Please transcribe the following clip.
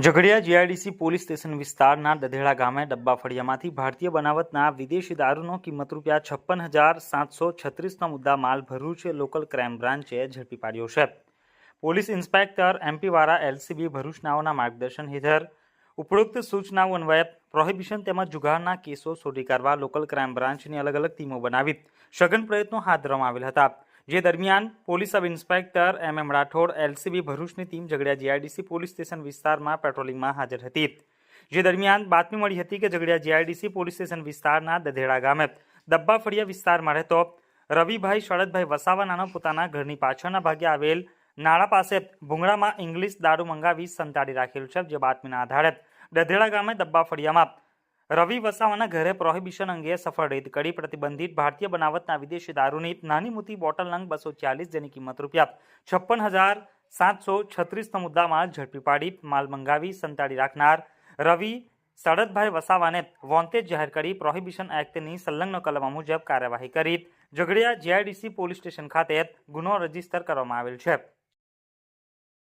Jhagadia GIDC police station વિસ્તારના દધેડા ગામે ડબ્બા ફળિયામાંથી ભારતીય બનાવટના વિદેશી દારૂનો કિંમત રૂપિયા છપ્પન હજાર સાતસો છત્રીસનો મુદ્દા માલ ભરૂચ લોકલ ક્રાઇમ બ્રાન્ચે ઝડપી પાડ્યો છે. પોલીસ ઇન્સ્પેક્ટર એમપી વાળા એલસીબી ભરૂચનાઓના માર્ગદર્શન હેઠળ ઉપરોક્ત સૂચનાઓ અન્વયે પ્રોહિબિશન તેમજ જુગારના કેસો શોધી કાઢવા લોકલ ક્રાઇમ બ્રાન્ચની અલગ અલગ ટીમો બનાવી સઘન પ્રયત્નો હાથ ધરવામાં આવેલ હતા. જે દરમિયાન police sub inspector M M Rathod, LCB, ભરૂચની team Jhagadia GIDC police station વિસ્તારમાં પેટ્રોલિંગમાં હાજર હતી. જે દરમિયાન બાતમી મળી હતી કે ઝઘડિયા જીઆઈડીસી પોલીસ સ્ટેશન વિસ્તારના દધેડા ગામે દબ્બા ફળિયા વિસ્તારમાં રહેતો રવિભાઈ શરદભાઈ વસાવા નાનો પોતાના ઘરની પાછળના ભાગે આવેલ નાળા પાસે ભૂંગળામાં ઇંગ્લિશ દારૂ મંગાવી સંતાડી રાખેલ છે, જે બાતમીના આધારે દધેડા ગામે દબ્બા ફળિયામાં રવિ વસાવાના ઘરે પ્રોહિબિશન અંગે સફળ રેડ કડી પ્રતિબંધિત ભારતીય બનાવટના વિદેશી દારૂની નાની મોટી બોટલ નંગ બસો ચાલીસ જેની કિંમત રૂપિયા છપ્પન હજાર સાતસો છત્રીસનો મુદ્દામાલ ઝડપી પાડી માલ મંગાવી સંતાડી રાખનાર રવિ સડદભાઈ વસાવાને વોન્ટેજ જાહેર કરી પ્રોહિબિશન એક્ટની સંલગ્ન કલમો મુજબ કાર્યવાહી કરી. ઝઘડિયા જીઆઈડીસી પોલીસ સ્ટેશન ખાતે ગુનો રજિસ્ટર કરવામાં આવેલ છે.